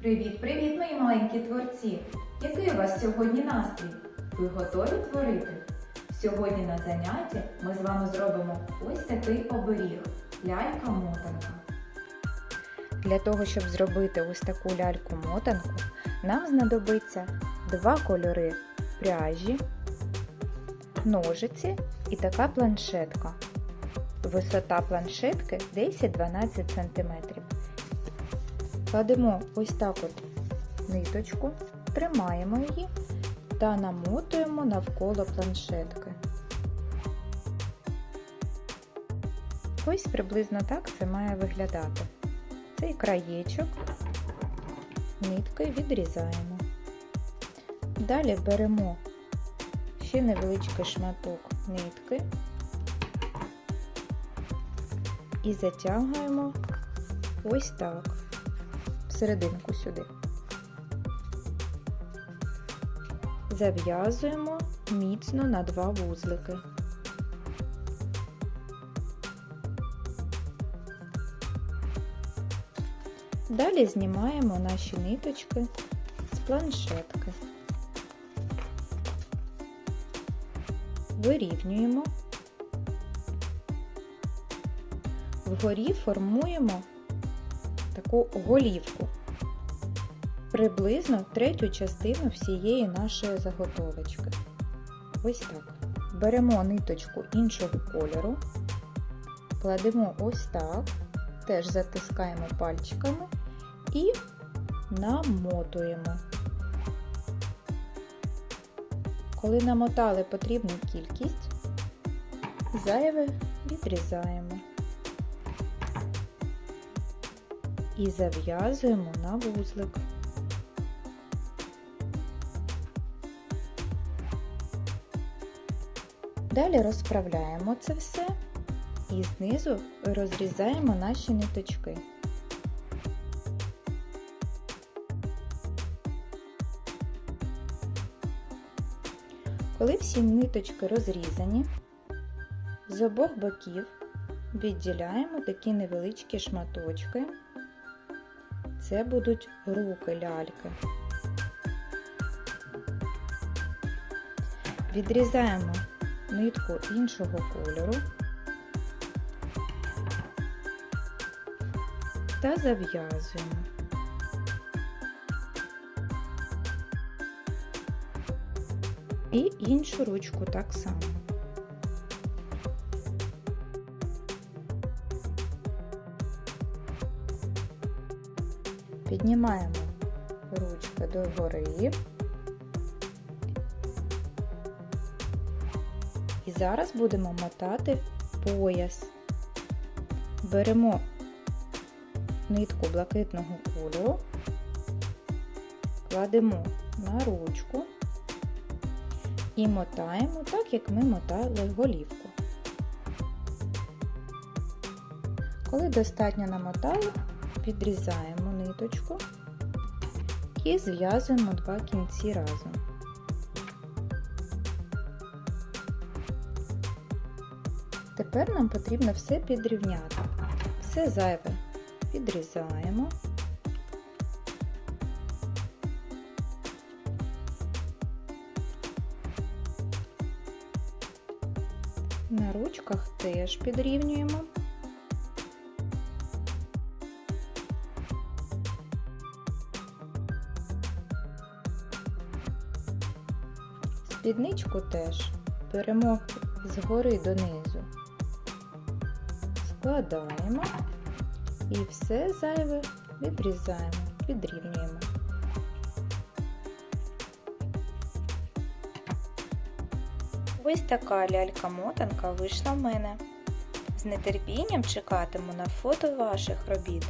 Привіт-привіт, мої маленькі творці! Який у вас сьогодні настрій? Ви готові творити? Сьогодні на занятті ми з вами зробимо ось такий оберіг лялька-мотанка. Для того, щоб зробити ось таку ляльку-мотанку, нам знадобиться два кольори пряжі, ножиці і така планшетка. Висота планшетки 10-12 см. Кладемо ось так от ниточку, тримаємо її та намотуємо навколо планшетки. Ось приблизно так це має виглядати. Цей краєчок ниткою відрізаємо. Далі беремо ще невеличкий шматок нитки і затягуємо ось так серединку сюди. Зав'язуємо міцно на два вузлики. Далі знімаємо наші ниточки з планшетки. Вирівнюємо. Вгорі формуємо таку голівку, приблизно третю частину всієї нашої заготовочки. Ось так. Беремо ниточку іншого кольору, кладемо ось так, теж затискаємо пальчиками і намотуємо. Коли намотали потрібну кількість, зайве відрізаємо. І зав'язуємо на вузлик. Далі розправляємо це все і знизу розрізаємо наші ниточки. Коли всі ниточки розрізані, з обох боків відділяємо такі невеличкі шматочки. Це будуть руки ляльки. Відрізаємо нитку іншого кольору та зав'язуємо. І іншу ручку так само. Піднімаємо ручки догори і зараз будемо мотати пояс. Беремо нитку блакитного кольору, кладемо на ручку і мотаємо так, як ми мотали голівку. Коли достатньо намотали, підрізаємо ниточку і зв'язуємо два кінці разом. Тепер нам потрібно все підрівняти. Все зайве підрізаємо. На ручках теж підрівнюємо. Спідничку теж беремо згори донизу, складаємо і все зайве відрізаємо, підрівнюємо. Ось така лялька-мотанка вийшла в мене. З нетерпінням чекатиму на фото ваших робіт.